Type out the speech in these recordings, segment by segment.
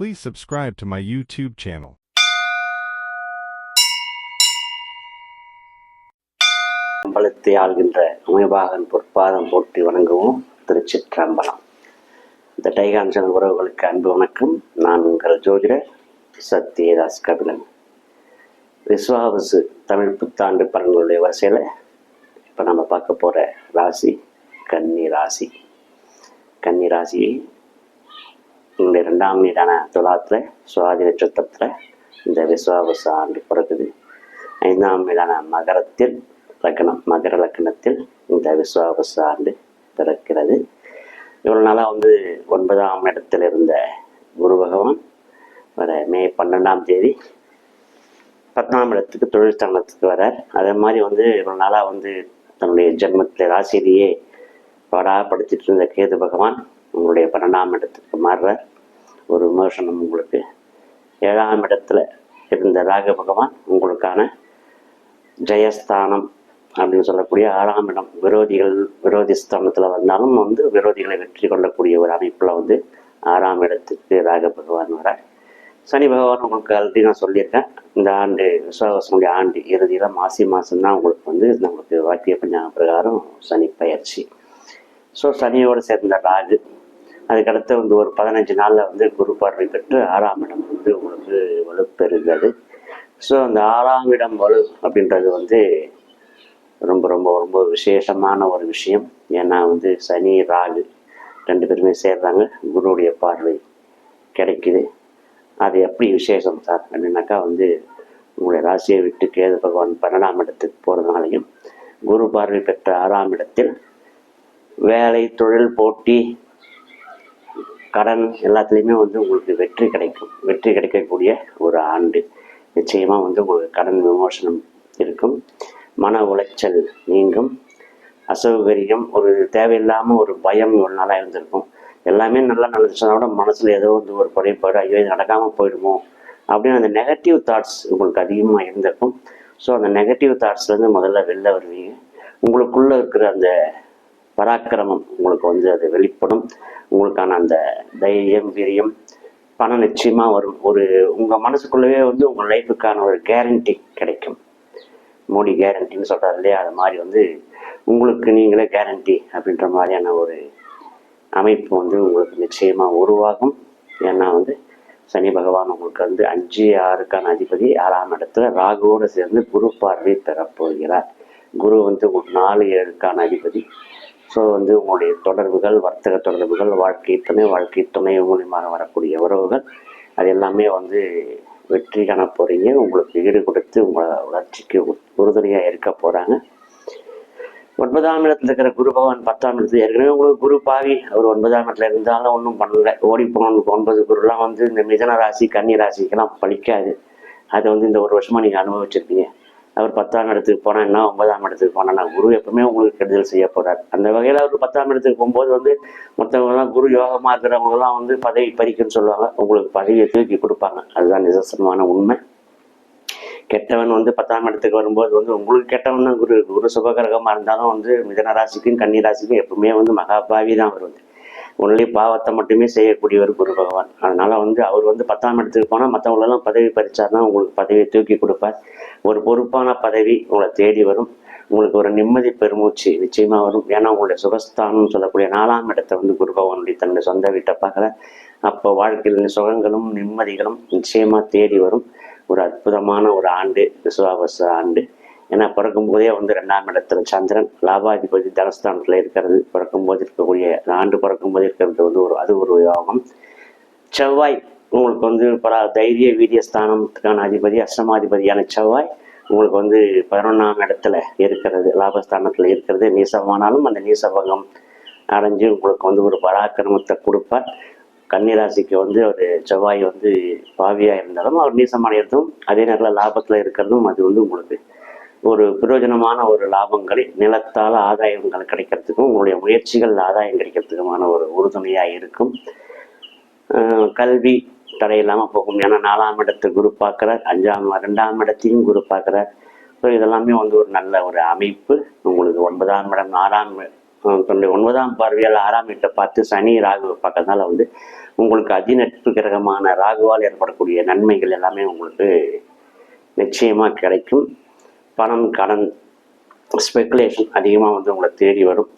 Please subscribe to my YouTube channel. அம்பலத்தை ஆள்கின்ற Umaibagan பொற்பாதம் போட்டி வணங்குவோம். திருச்சிற்றம்பலம். இந்த டைகான்சன் உறவுகளுக்கு அன்பு வணக்கம். நான் உங்கள் ஜோதிடர் சத்யதாஸ் கபிலன். விஸ்வாவசு தமிழ் புத்தாண்டு பலன்களுடைய வரிசையில் இப்போ நம்ம பார்க்க போகிற ராசி கன்னி ராசி. கன்னி ராசி இந்த ரெண்டாம் நீடான துலாத்தில் சுவாதி நட்சத்திரத்தில் இந்த விஸ்வாபச ஆண்டு பிறகுது ஐந்தாம் வீடான மகரத்தில் லக்னம் மகர லக்னத்தில் இந்த விஸ்வாபச ஆண்டு பிறக்கிறது. இவ்வளோ நாளாக வந்து ஒன்பதாம் இடத்தில் இருந்த குரு பகவான் வர மே பன்னெண்டாம் தேதி பத்தாம் இடத்துக்கு தொழில் ஸ்தானத்துக்கு வரார். அதே மாதிரி வந்து இவ்வளோ நாளாக வந்து தன்னுடைய ஜென்மத்தில் ராசியிலேயே படாப்படுத்திட்டு இருந்த கேது பகவான் உங்களுடைய பன்னெண்டாம் இடத்துக்கு மாறுறார் ஒரு விமர்சனம் உங்களுக்கு. ஏழாம் இடத்துல இருந்த ராக பகவான் உங்களுக்கான ஜெயஸ்தானம் அப்படின்னு சொல்லக்கூடிய ஆறாம் இடம். விரோதிகள் விரோதி ஸ்தானத்தில் வந்தாலும் வந்து விரோதிகளை வெற்றி கொள்ளக்கூடிய ஒரு அமைப்பில் வந்து ஆறாம் இடத்துக்கு ராக பகவான் வரார். சனி பகவான் உங்களுக்கு ஆல்ரெடி நான் சொல்லியிருக்கேன். இந்த ஆண்டு விஸ்வாசனுடைய ஆண்டு இறுதியில் மாசி மாதம்தான் உங்களுக்கு வந்து நம்மளுக்கு வாக்கிய பஞ்சாங்க பிரகாரம் சனி பயிற்சி. ஸோ சனியோடு சேர்ந்த ராகு அதுக்கடுத்து வந்து ஒரு பதினஞ்சு நாளில் வந்து குரு பார்வை பெற்று ஆறாம் இடம் வந்து உங்களுக்கு வலுப்பெறுகிறது. ஸோ அந்த ஆறாம் இடம் வலு அப்படின்றது வந்து ரொம்ப ரொம்ப ரொம்ப விசேஷமான ஒரு விஷயம். ஏன்னா வந்து சனி ராகு ரெண்டு பேருமே சேர்றாங்க. குருவுடைய பார்வை கிடைக்குது. அது எப்படி விசேஷம் சார்? அப்படின்னாக்கா வந்து உங்களுடைய ராசியை விட்டு கேது பகவான் பன்னெண்டாம் இடத்துக்கு போகிறதுனாலையும் குரு பார்வை பெற்ற ஆறாம் இடத்தில் வேலை தொழில் போட்டி கடன் எல்லாத்துலேயுமே வந்து உங்களுக்கு வெற்றி கிடைக்கும். வெற்றி கிடைக்கக்கூடிய ஒரு ஆண்டு. நிச்சயமாக வந்து உங்களுக்கு கடன் விமோசனம் இருக்கும். மன உளைச்சல் நீங்கும். அசௌகரியம் ஒரு தேவையில்லாமல் ஒரு பயம் ஒரு நாளாக இருந்திருக்கும். எல்லாமே நல்லா நடந்துச்சுன்னா கூட மனசில் ஏதோ வந்து ஒரு குறைபாடு ஐயோ இது நடக்காமல் போயிடுமோ? அப்படின்னு அந்த நெகட்டிவ் தாட்ஸ் உங்களுக்கு அதிகமாக இருந்திருக்கும். ஸோ அந்த நெகட்டிவ் தாட்ஸ்லேருந்து முதல்ல வெளில வருவீங்க. உங்களுக்குள்ளே இருக்கிற அந்த பராக்கிரமம் உங்களுக்கு வந்து அது வெளிப்படும். உங்களுக்கான அந்த தைரியம் வீரியம் பணம் நிச்சயமாக வரும். ஒரு உங்கள் மனசுக்குள்ளவே வந்து உங்கள் லைஃபுக்கான ஒரு கேரண்டி கிடைக்கும். மோடி கேரண்டின்னு சொல்கிறார் இல்லையா? அது மாதிரி வந்து உங்களுக்கு நீங்களே கேரண்டி அப்படின்ற மாதிரியான ஒரு அமைப்பு வந்து உங்களுக்கு நிச்சயமாக உருவாகும். ஏன்னா வந்து சனி பகவான் உங்களுக்கு வந்து அஞ்சு ஆறுக்கான அதிபதி. ஆறாம் இடத்துல ராகுவோடு சேர்ந்து குரு பார்வை பெறப்போகிறார். குரு வந்து உங்களுக்கு நாலு ஏழுக்கான அதிபதி. ஸோ வந்து உங்களுடைய தொடர்புகள் வர்த்தக தொடர்புகள் வாழ்க்கை துணை வாழ்க்கை துணை மூலியமாக வரக்கூடிய உறவுகள் அது எல்லாமே வந்து வெற்றி காண போகிறீங்க உங்களுக்கு ஈடு கொடுத்து உங்களை வளர்ச்சிக்கு உறுதுணையாக இருக்க போகிறாங்க ஒன்பதாம் இடத்துல இருக்கிற குரு பகவான் பத்தாம் இடத்துல ஏற்கனவே உங்களுக்கு குரு பாவி. அவர் ஒன்பதாம் இடத்துல இருந்தாலும் ஒன்றும் பண்ணல. ஓடி போனவனுக்கு ஒன்பது குருலாம் வந்து இந்த மிதன ராசி கன்னி ராசிக்கெல்லாம் பழிக்காது. அதை வந்து இந்த ஒரு வருஷமாக நீங்கள் அனுபவிச்சிருப்பீங்க. அவர் பத்தாம் இடத்துக்கு போனால் என்ன ஒன்பதாம் இடத்துக்கு போனால் குரு எப்பவுமே உங்களுக்கு கெடுதல் செய்ய போறார். அந்த வகையில் அவர் பத்தாம் இடத்துக்கு போகும்போது வந்து மற்றவங்கலாம் குரு யோகமாக இருக்கிறவங்கலாம் வந்து பதவி பறிக்குன்னு சொல்லுவாங்க. உங்களுக்கு பதவியை தூக்கி கொடுப்பாங்க. அதுதான் நிதர்சனமான உண்மை. கெட்டவன் வந்து பத்தாம் இடத்துக்கு வரும்போது வந்து உங்களுக்கு கெட்டவன் தான் குரு. குரு சுபகிரகமாக இருந்தாலும் வந்து மிதன ராசிக்கும் கன்னி ராசிக்கும் எப்பவுமே வந்து மகாபாவி தான் வருவது ஒன்லி பாவத்தை மட்டுமே செய்யக்கூடியவர் குரு பகவான். அதனால் வந்து அவர் வந்து பத்தாம் இடத்துக்கு போனால் மற்றவங்களெல்லாம் பதவி பறிச்சார்னா உங்களுக்கு பதவியை தூக்கி கொடுப்பார். ஒரு பொறுப்பான பதவி உங்களை தேடி வரும். உங்களுக்கு ஒரு நிம்மதி பெருமூச்சு நிச்சயமாக வரும். ஏன்னா உங்களுடைய சுகஸ்தானம் சொல்லக்கூடிய நாலாம் இடத்தை வந்து குரு பகவானுடைய தன்னுடைய சொந்த வீட்டை பார்க்குற அப்போ வாழ்க்கையில் சுகங்களும் நிம்மதிகளும் நிச்சயமாக தேடி வரும். ஒரு அற்புதமான ஒரு ஆண்டு விசுவாபச ஆண்டு. ஏன்னா பிறக்கும் போதே வந்து ரெண்டாம் இடத்துல சந்திரன் லாபாதிபதி தனஸ்தானத்தில் இருக்கிறது. பிறக்கும் போது இருக்கக்கூடிய ஆண்டு பிறக்கும் போது இருக்கிறது வந்து ஒரு அது ஒரு யோகம். செவ்வாய் உங்களுக்கு வந்து பல தைரிய வீரிய ஸ்தானத்துக்கான அதிபதி அஷ்டமாதிபதியான செவ்வாய் உங்களுக்கு வந்து பதினொன்றாம் இடத்துல இருக்கிறது லாபஸ்தானத்தில் இருக்கிறது. நீசமானாலும் அந்த நீசபகம் அடைஞ்சு உங்களுக்கு வந்து ஒரு பராக்கிரமத்தை கொடுப்பார். கன்னிராசிக்கு வந்து ஒரு செவ்வாய் வந்து பாவியாக இருந்தாலும் அவர் நீசமடைகிறதும் அதே நேரத்தில் லாபத்தில் இருக்கிறதும் அது வந்து உங்களுக்கு ஒரு பிரயோஜனமான ஒரு லாபங்களை நிலத்தால் ஆதாயங்கள் கிடைக்கிறதுக்கும் உங்களுடைய முயற்சிகள் ஆதாயம் கிடைக்கிறதுக்குமான ஒரு உறுதுணையாக இருக்கும். கல்வி தடையில்லாமல் போகும். ஏன்னா நாலாம் இடத்தை குரு பார்க்குறார் அஞ்சாம் ரெண்டாம் இடத்தையும் குரு பார்க்குறார். ஸோ இதெல்லாமே வந்து ஒரு நல்ல ஒரு அமைப்பு. உங்களுக்கு ஒன்பதாம் இடம் ஆறாம் தன்னுடைய ஒன்பதாம் பார்வையால் ஆறாம் வீட்டை பார்த்து சனி ராகு பார்க்கறதுனால வந்து உங்களுக்கு அதிநட்பு கிரகமான ராகுவால் ஏற்படக்கூடிய நன்மைகள் எல்லாமே உங்களுக்கு நிச்சயமாக கிடைக்கும். பணம் கடன் ஸ்பெகுலேஷன் அதிகமாக வந்து உங்களை தேடி வரும்.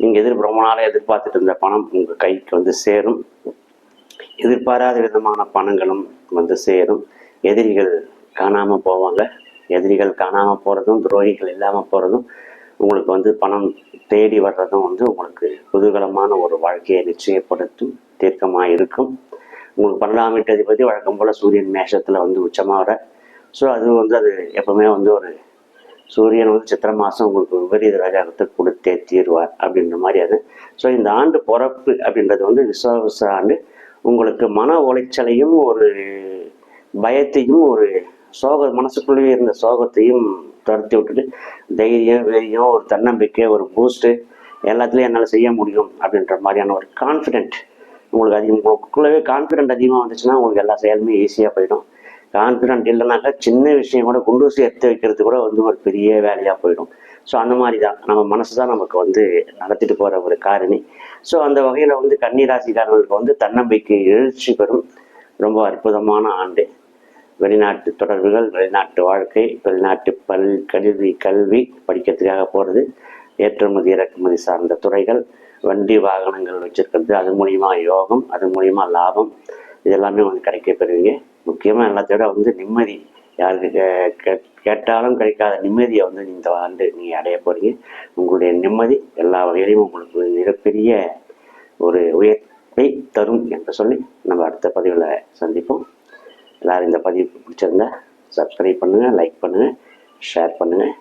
நீங்கள் எதிர் ரொம்ப நாளாக எதிர்பார்த்துட்டு இருந்த பணம் உங்கள் கைக்கு வந்து சேரும். எதிர்பாராத விதமான பணங்களும் வந்து சேரும். எதிரிகள் காணாமல் போவாங்க. எதிரிகள் காணாமல் போகிறதும் துரோகிகள் இல்லாமல் போகிறதும் உங்களுக்கு வந்து பணம் தேடி வர்றதும் வந்து உங்களுக்கு குதூகலமான ஒரு வாழ்க்கையை நிச்சயப்படுத்தும் தீர்க்கமாக இருக்கும். உங்களுக்கு பன்னெண்டாம் வீட்டு அதிபதி வழக்கம் போல் சூரியன் மேஷத்தில் வந்து உச்சமாக வர ஸோ அது வந்து அது எப்பவுமே வந்து ஒரு சூரியன் வந்து சித்திரை மாதம் உங்களுக்கு விபரீத ராஜாகத்தை கொடுத்தே தீர்வார் அப்படின்ற மாதிரி அது. ஸோ இந்த ஆண்டு பிறப்பு அப்படின்றது வந்து விஸ்வாவச ஆண்டு. உங்களுக்கு மன உளைச்சலையும் ஒரு பயத்தையும் ஒரு சோக மனசுக்குள்ளேயே இருந்த சோகத்தையும் துரத்தி விட்டுட்டு தைரியம் வெறியம் ஒரு தன்னம்பிக்கை ஒரு பூஸ்ட்டு எல்லாத்துலேயும் என்னால் செய்ய முடியும் அப்படின்ற மாதிரியான ஒரு கான்ஃபிடென்ட் உங்களுக்கு அதிகம் உங்களுக்குள்ளவே கான்ஃபிடென்ட் அதிகமாக வந்துச்சுன்னா உங்களுக்கு எல்லா செயலுமே ஈஸியாக போயிடும். கான்ஃபிடென்ட் இல்லைனாக்கா சின்ன விஷயம் கூட குண்டூசி எடுத்து வைக்கிறது கூட வந்து ஒரு பெரிய வேலையாக போயிடும். ஸோ அந்த மாதிரி தான் நம்ம மனசு தான் நமக்கு வந்து நடத்திட்டு போகிற ஒரு காரணி. ஸோ அந்த வகையில் வந்து கன்னிராசிக்காரர்களுக்கு வந்து தன்னம்பிக்கை எழுச்சி பெறும் ரொம்ப அற்புதமான ஆண்டு. வெளிநாட்டு தொடர்புகள் வெளிநாட்டு வாழ்க்கை வெளிநாட்டு பல் கல்வி கல்வி படிக்கிறதுக்காக போகிறது ஏற்றுமதி இறக்குமதி சார்ந்த துறைகள் வண்டி வாகனங்கள் வச்சுருக்கிறது அது மூலிமா யோகம் அது மூலிமா லாபம் இதெல்லாமே வந்து கிடைக்க பெறுவீங்க. முக்கியமாக எல்லாத்தையோட வந்து நிம்மதி. யாருக்கு கே- கேட்டாலும் கிடைக்காத நிம்மதியை வந்து இந்த ஆண்டு நீங்கள் அடைய போறீங்க. உங்களுடைய நிம்மதி எல்லா வகையிலையும் உங்களுக்கு மிகப்பெரிய ஒரு உயர்வை தரும் என்று சொல்லி நம்ம அடுத்த பதிவில் சந்திப்போம். எல்லாரும் இந்த பதிவு பிடிச்சிருந்தா சப்ஸ்கிரைப் பண்ணுங்கள் லைக் பண்ணுங்கள் ஷேர் பண்ணுங்கள்